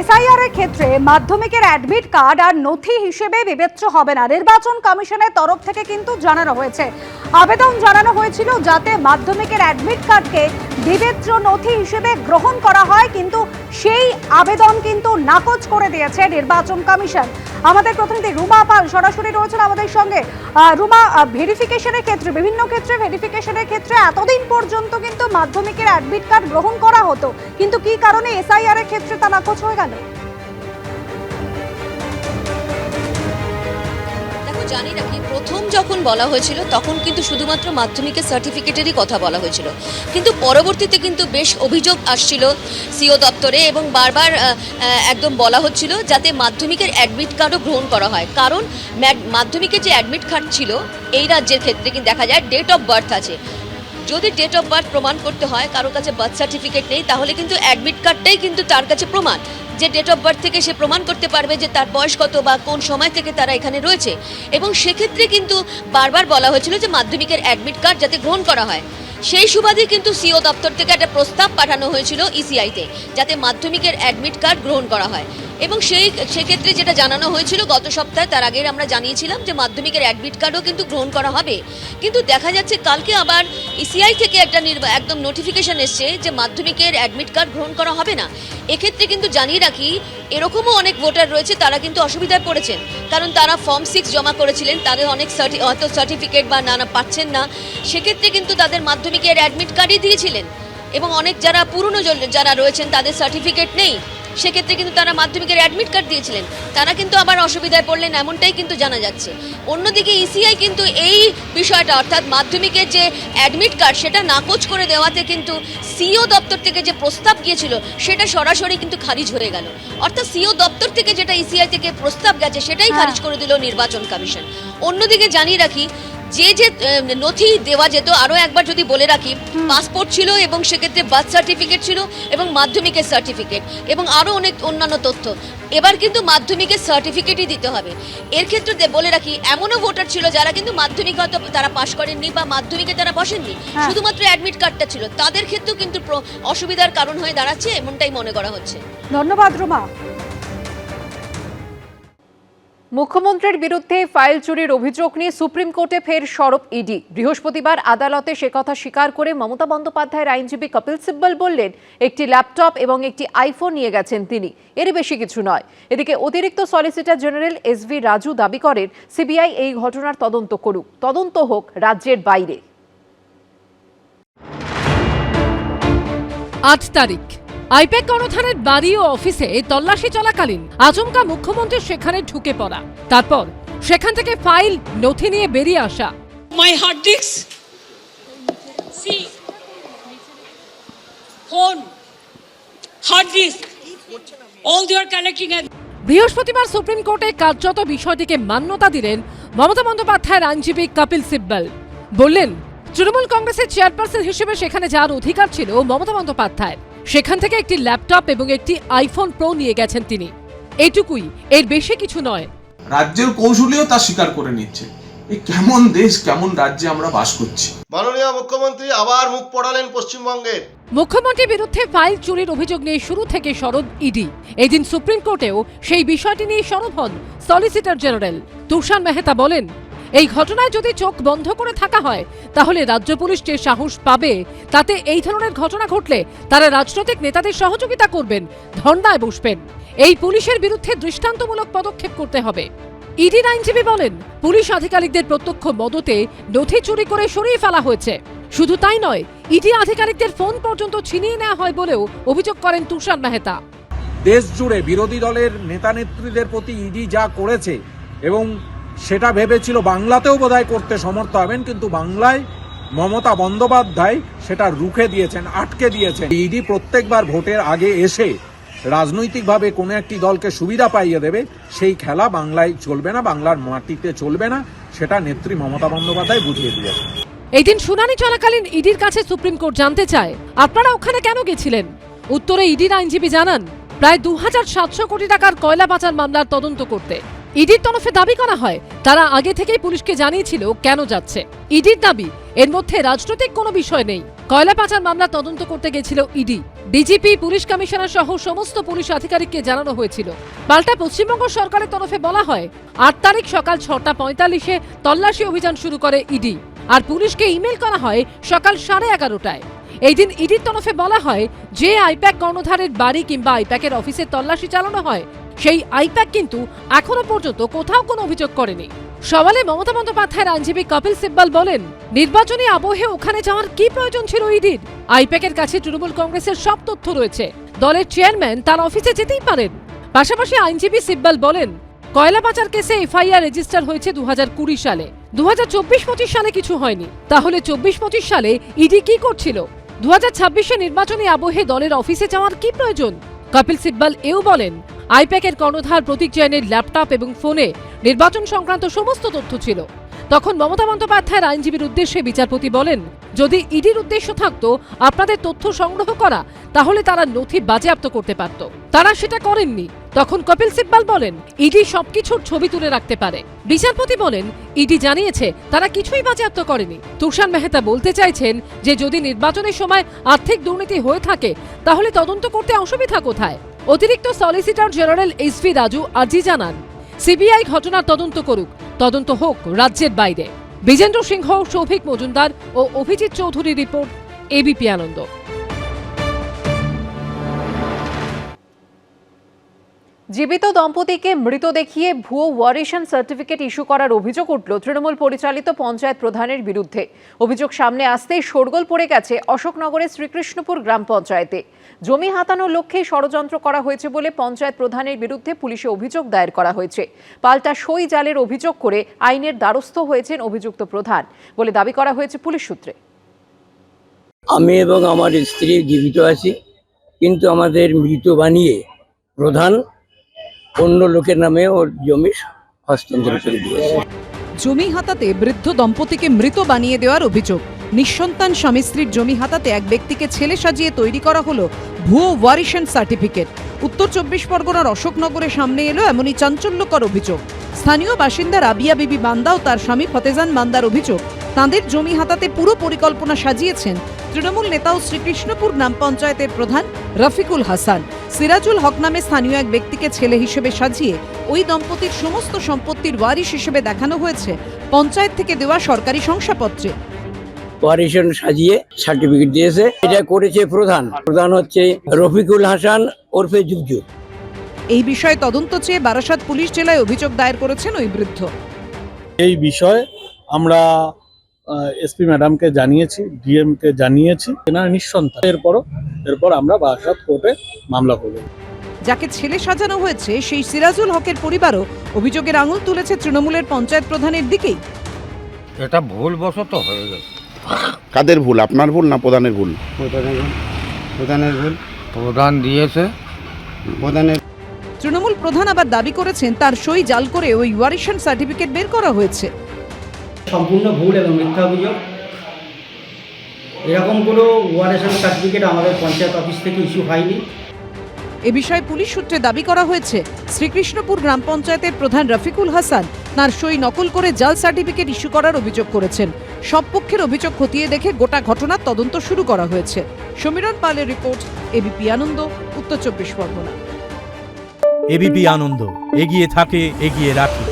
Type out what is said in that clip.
SIR এর ক্ষেত্রে মাধ্যমিকের অ্যাডমিট কার্ড আর নথি হিসেবে বিবেচ্য হবে না। নির্বাচন কমিশনের তরফ থেকে কিন্তু জানানো হয়েছে। আবেদন জানানো হয়েছিল যাতে মাধ্যমিকের অ্যাডমিট কার্ডকে বিবেচ্য নথি হিসেবে গ্রহণ করা হয়, কিন্তু সেই আবেদন কিন্তু নাকচ করে দিয়েছে নির্বাচন কমিশন। আমাদের প্রতিনিধি রুমা পাল সরাসরি রয়েছেন আমাদের সঙ্গে। রুমা ভেরিফিকেশনের ক্ষেত্রে, বিভিন্ন ক্ষেত্রে ভেরিফিকেশনের ক্ষেত্রে এতদিন পর্যন্ত কিন্তু মাধ্যমিকের অ্যাডমিট কার্ড গ্রহণ করা হতো। কিন্তু কি কারণে এসআইআর এর ক্ষেত্রে তা নাকচ হয়ে গেল? জানি নাকি প্রথম যখন বলা হয়েছিল, তখন কিন্তু শুধুমাত্র মাধ্যমিকের সার্টিফিকেটেরই কথা বলা হয়েছিল। কিন্তু পরবর্তীতে কিন্তু বেশ অভিযোগ আসছিল সিও দপ্তরে এবং বারবার একদম বলা হচ্ছিল যাতে মাধ্যমিকের অ্যাডমিট কার্ডও গ্রহণ করা হয়। কারণ মাধ্যমিকের যে অ্যাডমিট কার্ড ছিল, এই রাজ্যের ক্ষেত্রে কিন্তু দেখা যায় ডেট অফ বার্থ আছে। যদি ডেট অফ বার্থ প্রমাণ করতে হয় কারও কাছে বার্থ সার্টিফিকেট নেই, তাহলে কিন্তু অ্যাডমিট কার্ডটাই কিন্তু তার কাছে প্রমাণ। যে ডেট অফ বার্থ থেকে সে প্রমাণ করতে পারবে যে তার বয়স কত বা কোন সময় থেকে তারা এখানে রয়েছে। এবং সেক্ষেত্রে কিন্তু বারবার বলা হয়েছিল যে মাধ্যমিকের অ্যাডমিট কার্ড যাতে গ্রহণ করা হয়। সেই সুবাদে কিন্তু সিও দপ্তর থেকে একটা প্রস্তাব পাঠানো হয়েছিল ইসিআইতে যাতে মাধ্যমিকের অ্যাডমিট কার্ড গ্রহণ করা হয়। এবং সেই, সেক্ষেত্রে যেটা জানানো হয়েছিল, গত সপ্তাহে তার আগের আমরা জানিয়েছিলাম যে মাধ্যমিকের অ্যাডমিট কার্ডও কিন্তু গ্রহণ করা হবে। কিন্তু দেখা যাচ্ছে কালকে আবার ইসিআই থেকে একটা একদম নোটিফিকেশন এসছে যে মাধ্যমিকের অ্যাডমিট কার্ড গ্রহণ করা হবে না। এক্ষেত্রে কিন্তু জানিয়ে রাখি, এরকমও অনেক ভোটার রয়েছে, তারা কিন্তু অসুবিধায় পড়েছেন। কারণ তারা ফর্ম সিক্স জমা করেছিলেন, তাদের অনেক হয়তো সার্টিফিকেট বা নানা পাচ্ছেন না। সেক্ষেত্রে কিন্তু তাদের মাধ্যমিকের অ্যাডমিট কার্ডই দিয়েছিলেন। এবং অনেক যারা পুরনো যারা রয়েছেন, তাদের সার্টিফিকেট নেই। সেক্ষেত্রে কিন্তু তারা মাধ্যমিকের অ্যাডমিট কার্ড দিয়েছিলেন। তারা কিন্তু আবার অসুবিধায় পড়লেন এমনটাই কিন্তু জানা যাচ্ছে। অন্যদিকে ইসিআই কিন্তু এই বিষয়টা অর্থাৎ মাধ্যমিকের যে অ্যাডমিট কার্ড সেটা নাকচ করে দেওয়াতে কিন্তু সিও দপ্তর থেকে যে প্রস্তাব গিয়েছিল সেটা সরাসরি কিন্তু খারিজ হয়ে গেল। অর্থাৎ সিও দপ্তর থেকে যেটা ইসিআই থেকে প্রস্তাব গেছে সেটাই হ্যাঁ। খারিজ করে দিল নির্বাচন কমিশন। অন্যদিকে জানিয়ে রাখি যে যে নথি দেওয়া যেত আরও একবার যদি বলে রাখি পাসপোর্ট ছিল এবং সেক্ষেত্রে বার্থ সার্টিফিকেট ছিল এবং মাধ্যমিকের সার্টিফিকেট এবং আরও অনেক অন্যান্য তথ্য। এবার কিন্তু মাধ্যমিকের সার্টিফিকেটই দিতে হবে। এর ক্ষেত্রে বলে রাখি এমনও ভোটার ছিল যারা কিন্তু মাধ্যমিক হয়তো তারা পাশ করেননি বা মাধ্যমিকে তারা বসেননি। হ্যাঁ। শুধুমাত্র অ্যাডমিট কার্ডটা ছিল। তাদের ক্ষেত্রেও কিন্তু অসুবিধার কারণ হয়ে দাঁড়াচ্ছে এমনটাই মনে করা হচ্ছে। ধন্যবাদ রুমা। মুখ্যমন্ত্রীর বিরুদ্ধে ফাইল চুরির অভিযোগ নিয়ে সুপ্রিম কোর্টে ফের সরব ইডি। বৃহস্পতিবার আদালতে সে কথা স্বীকার করে মমতা বন্দ্যোপাধ্যায়ের আইনজীবী কপিল সিব্বল বললেন, একটি ল্যাপটপ এবং একটি আইফোন নিয়ে গেছেন তিনি। এর বেশি কিছু নয়। এদিকে অতিরিক্ত solicitor general S V Raju দাবি করেন, সিবিআই এই ঘটনার তদন্ত করুক। তদন্ত হোক রাজ্যের বাইরে। আট তারিখ। আইপ্যাক গণথানের বাড়ি ও অফিসে তল্লাশি চলাকালীন আচমকা মুখ্যমন্ত্রী সেখানে ঢুকে পড়া। তারপর সেখান থেকে ফাইল নথি নিয়ে বেরিয়ে আসা। All they are collecting বৃহস্পতিবার সুপ্রিম কোর্টে কার্যত বিষয়টিকে মান্যতা দিলেন মমতা বন্দ্যোপাধ্যায়ের আইনজীবী কপিল সিব্বল। বললেন তৃণমূল কংগ্রেসের চেয়ারপারসন হিসেবে সেখানে যাওয়ার অধিকার ছিল মমতা বন্দ্যোপাধ্যায়ের। সেখান থেকে একটি ল্যাপটপ এবং একটি আইফোন প্রো নিয়ে গেছেন তিনি। এইটুকুই এর বেশি কিছু নয়। রাজ্যের কৌশলীও তা স্বীকার করে নিচ্ছে। এই কেমন দেশ কেমন রাজ্যে আমরা বাস করছি। মাননীয় মুখ্যমন্ত্রী আবার মুখ পড়ালেন পশ্চিমবঙ্গের। মুখ্যমন্ত্রীর বিরুদ্ধে ফাইল চুরির অভিযোগ নিয়ে শুরু থেকে সরব ইডি। এদিন সুপ্রিম কোর্টেও সেই বিষয়টি নিয়ে সরব হন সলিসিটর জেনারেল। তুষার মেহতা বলেন এই ঘটনায় যদি চোখ বন্ধ করে থাকা হয়, তাহলে রাজ্য পুলিশ যে সাহস পাবে, তাতে এই ধরনের ঘটনা ঘটলে তারা রাজনৈতিক নেতাদের সহযোগিতা করবেন, ধর্নায় বসবেন। এই পুলিশের বিরুদ্ধে দৃষ্টান্তমূলক পদক্ষেপ করতে হবে। ইডির আইনজীবী বলেন, পুলিশ আধিকারিকদের প্রত্যক্ষ মদতে নথি চুরি করে সরিয়ে ফেলা হয়েছে। শুধু তাই নয়, ইডি আধিকারিকদের ফোন পর্যন্ত ছিনিয়ে নেওয়া হয় বলেও অভিযোগ করেন তুষার মেহতা। দেশ জুড়ে বিরোধী দলের নেতা নেত্রীদের প্রতি ইডি যা করেছে এবং সেটা ভেবেছিল বাংলাতেও বোধহয় করতে সমর্থ হবেন, কিন্তু বাংলায় মমতা বন্দ্যোপাধ্যায় সেটা রুখে দিয়েছেন, আটকে দিয়েছেন। ইডি প্রত্যেকবার ভোটের আগে এসে রাজনৈতিকভাবে কোনো একটি দলকে সুবিধা পাইয়ে দেবে, সেই খেলা বাংলায় চলবে না, বাংলার মাটিতে চলবে না, সেটা নেত্রী মমতা বন্দ্যোপাধ্যায় বুঝিয়ে দিয়েছে এই দিন শুনানি চলাকালীন ইডির কাছে সুপ্রিম কোর্ট জানতে চায়, আপনারা ওখানে কেন গেছিলেন? উত্তরে ইডির আইনজীবী জানান, প্রায় দু হাজার সাতশো কোটি টাকার কয়লা পাচার মামলার তদন্ত করতে। ইডির তরফে দাবি করা হয়, তারা আগে থেকেই পুলিশকে জানিয়েছিল কেন যাচ্ছে। ইডির দাবি, এর মধ্যে রাজনৈতিক কোনো বিষয় নেই। কয়লা পাচার মামলা তদন্ত করতে গেছিল ইডি। ডিজিপি, পুলিশ কমিশনার সহ সমস্ত পুলিশ আধিকারিককে জানানো হয়েছিল। পাল্টা পশ্চিমবঙ্গ সরকারের তরফে বলা হয়, আট তারিখ সকাল ছটা পঁয়তাল্লিশে তল্লাশি অভিযান শুরু করে ইডি। আর পুলিশকে ইমেল করা হয় সকাল সাড়ে এগারোটায়। এই দিন ইডির তরফে বলা হয়, যে আইপ্যাক কর্ণধারের বাড়ি কিংবা আইপ্যাকের অফিসে তল্লাশি চালানো হয় সেই আইপ্যাক কিন্তু এখনও পর্যন্ত কোথাও কোনো অভিযোগ করেনি। সওয়ালে মমতা বন্দ্যোপাধ্যায়ের আইনজীবী কপিল সিব্বাল বলেন, নির্বাচনী আবহে ওখানে যাওয়ার কি প্রয়োজন ছিল ইডির আইপ্যাকের কাছে তৃণমূল কংগ্রেসের সব তথ্য রয়েছে। দলের চেয়ারম্যান তার অফিসে যেতেই পারেন। পাশাপাশি আইনজীবী সিব্বাল বলেন, কয়লা পাচার কেসে এফআইআর রেজিস্টার হয়েছে দু সালে। দু হাজার সালে কিছু হয়নি। তাহলে চব্বিশ পঁচিশ সালে ইডি কি করছিল? দু হাজার ছাব্বিশে নির্বাচনী আবহে দলের অফিসে যাওয়ার কি প্রয়োজন? কপিল সিব্বাল এও বলেন আইপ্যাকের কর্ণধার প্রতীক জৈনের ল্যাপটপ এবং ফোনে নির্বাচন সংক্রান্ত সমস্ত তথ্য ছিল। তখন মমতা বন্দ্যোপাধ্যায়ের আইনজীবীর উদ্দেশ্যে বিচারপতি বলেন, যদি ইডির উদ্দেশ্য থাকতো আপনাদের তথ্য সংগ্রহ করা, তাহলে তারা নথি বাজেয়াপ্ত করতে পারত। তারা সেটা করেননি। তখন কপিল সিব্বাল বলেন, ইডি সবকিছুর ছবি তুলে রাখতে পারে। বিচারপতি বলেন, ইডি জানিয়েছে তারা কিছুই বাজেয়াপ্ত করেনি। তুষার মেহতা বলতে চাইছেন যে, যদি নির্বাচনের সময় আর্থিক দুর্নীতি হয়ে থাকে, তাহলে তদন্ত করতে অসুবিধা কোথায়? অতিরিক্ত solicitor general S V Raju আর্জি জানান সিবিআই ঘটনার তদন্ত করুক, তদন্ত হোক রাজ্যের বাইরে। বিজেন্দ্র সিংহ, সৌভিক মজুমদার ও অভিজিৎ চৌধুরী রিপোর্ট এবিপি আনন্দ। জীবিত দম্পতিকে মৃত দেখিয়ে ভুয়ো ওয়ারিশন সার্টিফিকেট ইস্যু করার অভিযোগ উঠল তৃণমূল পরিচালিত পঞ্চায়েত প্রধানের বিরুদ্ধে। অভিযোগ সামনে আসতেই শোরগোল পড়ে গেছে অশোকনগরের শ্রীকৃষ্ণপুর গ্রাম পঞ্চায়েতে। জমি হাতানোর লক্ষ্যে ষড়যন্ত্র করা হয়েছে বলে পঞ্চায়েত প্রধানের বিরুদ্ধে পুলিশে অভিযোগ দায়ের করা হয়েছে। পাল্টা সই জালের অভিযোগ করে আইনের দ্বারস্থ হয়েছেন অভিযুক্ত প্রধান বলে দাবি করা হয়েছে পুলিশ সূত্রে। আমি এবং আমার স্ত্রী জীবিত আছি, কিন্তু আমাদের মৃত বানিয়ে প্রধান অন্য লোকের নামে ওর জমি হস্তান্তর করে দিয়েছে। জমি হাতাতে বৃদ্ধ দম্পতিকে মৃত বানিয়ে দেওয়ার অভিযোগ। নিঃসন্তান স্বামী স্ত্রীর জমি হাতাতে এক ব্যক্তিকে ছেলে সাজিয়ে তৈরি করা হলো ভুয়ো ওয়ারিশন সার্টিফিকেট। উত্তর চব্বিশ পরগনার অশোকনগরের সামনে এলো এমনই চাঞ্চল্যকর অভিযোগ। স্থানীয় বাসিন্দা রাবিয়া বিবি বান্দা ও তার স্বামী ফতেজান বান্দার অভিযোগ, তাঁদের জমি হাতাতে পুরো পরিকল্পনা সাজিয়েছেন তৃণমূল নেতা ও শ্রীকৃষ্ণপুর গ্রাম পঞ্চায়েতের প্রধান রফিকুল হাসান। সিরাজুল হক নামে স্থানীয় এক ব্যক্তিকে ছেলে হিসেবে সাজিয়ে ওই দম্পতির সমস্ত সম্পত্তির ওয়ারিশ হিসেবে দেখানো হয়েছে পঞ্চায়েত থেকে দেওয়া সরকারি শংসাপত্রে। কোয়ারিশন সাজিয়ে সার্টিফিকেট দিয়েছে। এটা করেছে প্রধান। প্রধান হচ্ছে রফিকুল হাসান ওরফে জুজু এই বিষয়ে তদন্ত চেয়ে বারাসাত পুলিশ জেলায় অভিযোগ দায়ের করেছেন ওই বৃদ্ধ। এই বিষয়ে আমরা এসপি ম্যাডামকে জানিয়েছি ডিএমকে জানিয়েছি এনার নিঃসন্তান। এরপরও এরপর আমরা বারাসাত কোর্টে মামলা করব। যাকে ছেলে সাজানো হয়েছে সেই সিরাজুল হকের পরিবারও অভিযোগের আঙুল তুলেছে তৃণমূলের পঞ্চায়েত প্রধানের দিকেই। এটা ভুল বশত হয়ে গেছে। কাদের ভুল? আপনার ভুল না প্রধানের ভুল। প্রধানের ভুল। প্রধান দিয়েছে। প্রধানের তৃণমূল প্রধান আবার দাবি করেছেন তার সই জাল করে ওই ওয়ারিশন সার্টিফিকেট বের করা হয়েছে। সম্পূর্ণ ভুল এবং মিথ্যা অভিযোগ। এরকম কোনো ওয়ারেশন সার্টিফিকেট আমাদের পঞ্চায়েত অফিস থেকে ইস্যু হয়নি। এ বিষয়ে পুলিশ সূত্রে দাবি করা হয়েছে শ্রীকৃষ্ণপুর গ্রাম পঞ্চায়েতের প্রধান রফিকুল হাসান তার সই নকল করে জাল সার্টিফিকেট ইস্যু করার অভিযোগ করেছেন। সব পক্ষের অভিযোগ খতিয়ে দেখে গোটা ঘটনার তদন্ত শুরু করা হয়েছে। সমীরণ পালের রিপোর্ট এবিপি আনন্দ উত্তর চব্বিশ পরগনা। এবিপি আনন্দ এগিয়ে থাকে এগিয়ে রাখে।